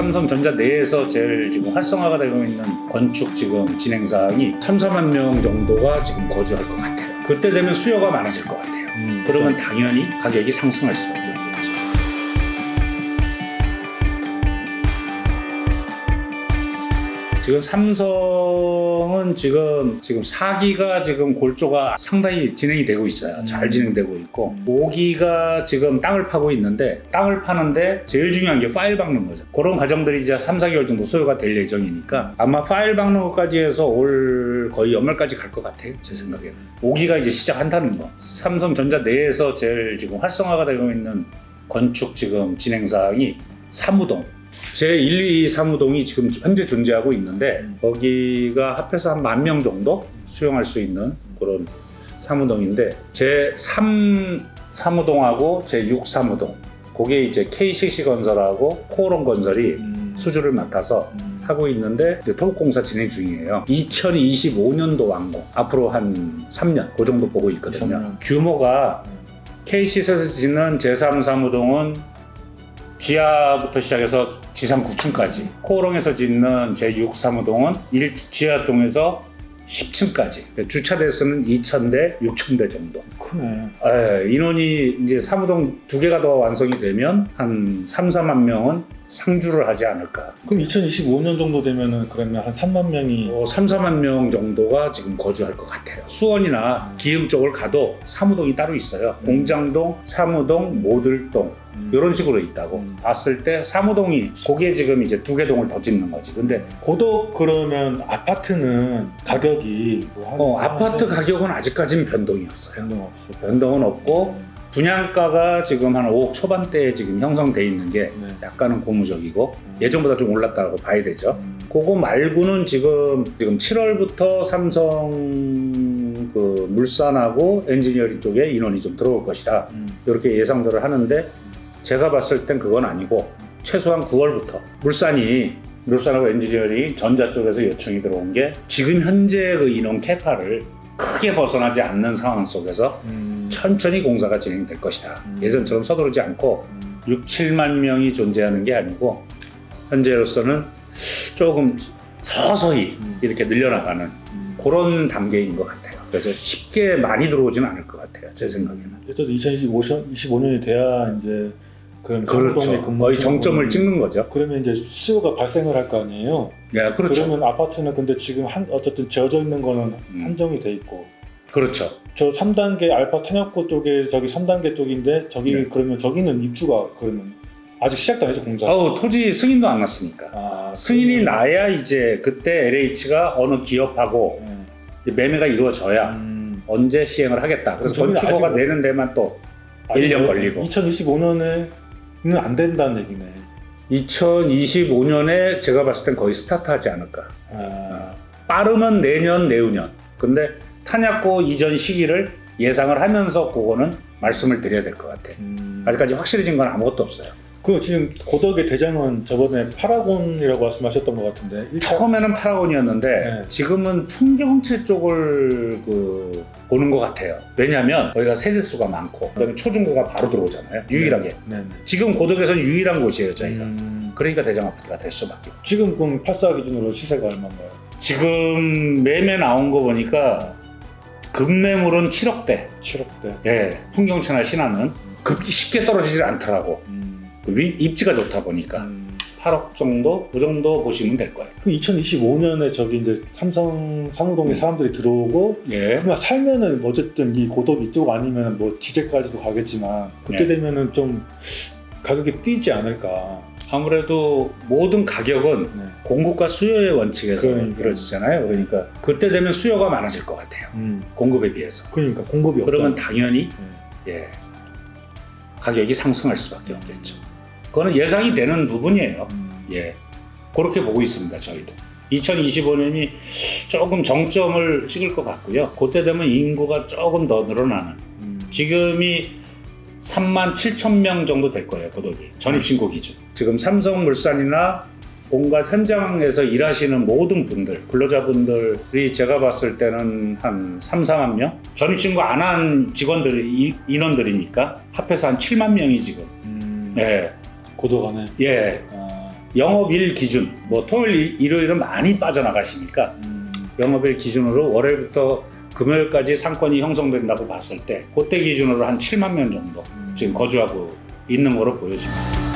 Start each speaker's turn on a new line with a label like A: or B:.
A: 삼성전자 내에서 제일 지금 활성화가 되고 있는 건축 지금 진행 사항이 3, 4만 명 정도가 지금 거주할 것 같아요. 그때 되면 수요가 많아질 것 같아요.
B: 음,
A: 그러면 당연히 가격이 상승할 수밖에 없겠죠. 지금 삼성 은 지금 지금 4기가 지금 골조가 상당히 진행이 되고 있어요. 잘
B: 음.
A: 진행되고 있고 5기가 지금 땅을 파고 있는데 땅을 파는데 제일 중요한 게 파일 박는 거죠. 그런 과정들이 이제 3, 4개월 정도 소요가 될 예정이니까 아마 파일 박는 것까지 해서 올 거의 연말까지 갈 것 같아요. 제 생각에는. 5기가 이제 시작한다는 거. 삼성전자 내에서 제일 지금 활성화가 되고 있는 건축 지금 진행 사항이 사무동. 제 1, 2 사무동이 지금 현재 존재하고 있는데
B: 음.
A: 거기가 합해서 한 만 명 정도 수용할 수 있는 그런 사무동인데 제3 사무동하고 제6 사무동 그게 이제 KCC 건설하고 코오롱 건설이
B: 음,
A: 수주를 맡아서
B: 음,
A: 하고 있는데 토목공사 진행 중이에요. 2025년도 완공. 앞으로 한 3년 그 정도 보고 있거든요.
B: 3년.
A: 규모가
B: 음.
A: KC에서 짓는 제3사무동은 지하부터 시작해서 지상 9층까지 코오롱에서 짓는 제6사무동은 1 지하동에서 10층까지 주차 대수는 2,000대, 6,000대 정도.
B: 크네.
A: 예, 인원이 이제 사무동 두 개가 더 완성이 되면 한 3, 4만 명은 상주를 하지 않을까.
B: 그럼 2025년 정도 되면은 그러면 한 3만 명이
A: 어, 3, 4만 명 정도가 지금 거주할 것 같아요. 수원이나 기흥 쪽을 가도 사무동이 따로 있어요.
B: 음.
A: 공장동, 사무동, 모들동
B: 음,
A: 이런 식으로 있다고
B: 음.
A: 봤을 때 사무동이 거기에 지금 이제 두 개 동을 더 짓는 거지. 근데
B: 고덕 그러면 아파트는 가격이 뭐 한,
A: 어,
B: 한-
A: 아파트 가격은 아직까지는 변동이 없어요.
B: 변동 없어.
A: 변동은 없고 분양가가 지금 한 5억 초반대에 지금 형성돼 있는 게
B: 네.
A: 약간은 고무적이고
B: 음.
A: 예전보다 좀 올랐다고 봐야 되죠.
B: 음,
A: 그거 말고는 지금 지금 7월부터 삼성 그 물산하고 엔지니어링 쪽에 인원이 좀 들어올 것이다.
B: 음,
A: 이렇게 예상들을 하는데 제가 봤을 땐 그건 아니고 최소한 9월부터 물산이 물산하고 엔지니어링 전자 쪽에서 요청이 들어온 게 지금 현재 그 인원 캐파를 크게 벗어나지 않는 상황 속에서
B: 음,
A: 천천히 공사가 진행될 것이다.
B: 음.
A: 예전처럼 서두르지 않고
B: 음,
A: 6, 7만 명이 존재하는 게 아니고 현재로서는 조금 서서히
B: 음.
A: 이렇게 늘려나가는
B: 음.
A: 그런 단계인 것 같아요. 그래서 쉽게 많이 들어오지는 않을 것 같아요. 제 생각에는.
B: 어쨌든 2025년이 돼야 이제 사무동에
A: 그렇죠. 거의 정점을 찍는 거죠.
B: 그러면 이제 수요가 발생을 할 거 아니에요.
A: 예, 그렇죠.
B: 그러면 아파트는 근데 지금 한 어쨌든 지어져 있는 거는
A: 음.
B: 한정이 돼 있고
A: 그렇죠.
B: 저 3단계 알파 탄약고 쪽에 저기 3단계 쪽인데 저기
A: 네.
B: 그러면 저기는 입주가 그러면 아직 시작도 안 해서 공사.
A: 아우 토지 승인도 안 났으니까.
B: 아,
A: 승인이
B: 그러면-
A: 나야 이제 그때 LH가 어느 기업하고
B: 네.
A: 이제 매매가 이루어져야
B: 음,
A: 언제 시행을 하겠다. 그래서 건축허가
B: 아직-
A: 내는 데만 또
B: 아직
A: 1년
B: 뭐
A: 걸리고.
B: 2025년에는 안 된다는 얘기네.
A: 2025년에 제가 봤을 땐 거의 스타트하지 않을까.
B: 아,
A: 빠르면 내년, 내후년. 근데 탄약고 이전 시기를 예상을 하면서 그거는 말씀을 드려야 될 것 같아요.
B: 음.
A: 아직까지 확실해진 건 아무것도 없어요.
B: 그 지금 고덕의 대장은 저번에 파라곤이라고 말씀하셨던 것 같은데 1차
A: 처음에는 파라곤이었는데
B: 네.
A: 지금은 풍경채 쪽을 그 보는 것 같아요. 왜냐하면 거기가 세대 수가 많고 그다음에 초중고가 바로 들어오잖아요. 유일하게.
B: 네, 네.
A: 지금 고덕에서는 유일한 곳이에요, 저희가.
B: 음,
A: 그러니까 대장 아파트가 될 수밖에.
B: 지금 그럼 84 기준으로 시세가 얼마인가요?
A: 지금 매매 나온 거 보니까 급매물은 7억대.
B: 7억대.
A: 예, 풍경채나 신화는 급 쉽게 떨어지질 않더라고.
B: 음,
A: 그 위- 입지가 좋다 보니까
B: 음.
A: 8억 정도, 그 정도 보시면 될 거예요.
B: 그럼 2025년에 저기 이제 삼성 사무동에
A: 음.
B: 사람들이 들어오고
A: 예.
B: 그냥 살면은 어쨌든 이 고덕 이쪽 아니면 뭐 지제까지도 가겠지만 그때
A: 네.
B: 되면은 좀 가격이 뛰지 않을까.
A: 아무래도 모든 가격은
B: 네.
A: 공급과 수요의 원칙에서
B: 그러니까요.
A: 이루어지잖아요. 그러니까 그때 되면 수요가 많아질 것 같아요.
B: 음.
A: 공급에 비해서.
B: 그러니까 공급이
A: 그러면
B: 없잖아.
A: 당연히
B: 네.
A: 예, 가격이 상승할 수밖에 없겠죠. 그거는 예상이 되는 부분이에요.
B: 음.
A: 예, 그렇게 보고 있습니다. 저희도. 2025년이 조금 정점을 찍을 것 같고요. 그때 되면 인구가 조금 더 늘어나는.
B: 음.
A: 지금이 3만 7천 명 정도 될 거예요, 고독이. 전입신고 기준. 지금 삼성물산이나 온갖 현장에서 일하시는 모든 분들, 근로자분들이 제가 봤을 때는 한 3, 4만 명? 전입신고 안 한 직원들, 이- 인원들이니까 합해서 한 7만 명이 지금.
B: 음.
A: 예,
B: 고도가네.
A: 예.
B: 아,
A: 영업일 기준, 뭐 토요일, 일요일은 많이 빠져나가시니까 영업일 기준으로 월요일부터 금요일까지 상권이 형성된다고 봤을 때 그때 기준으로 한 7만 명 정도 지금 거주하고 있는 거로 보여집니다.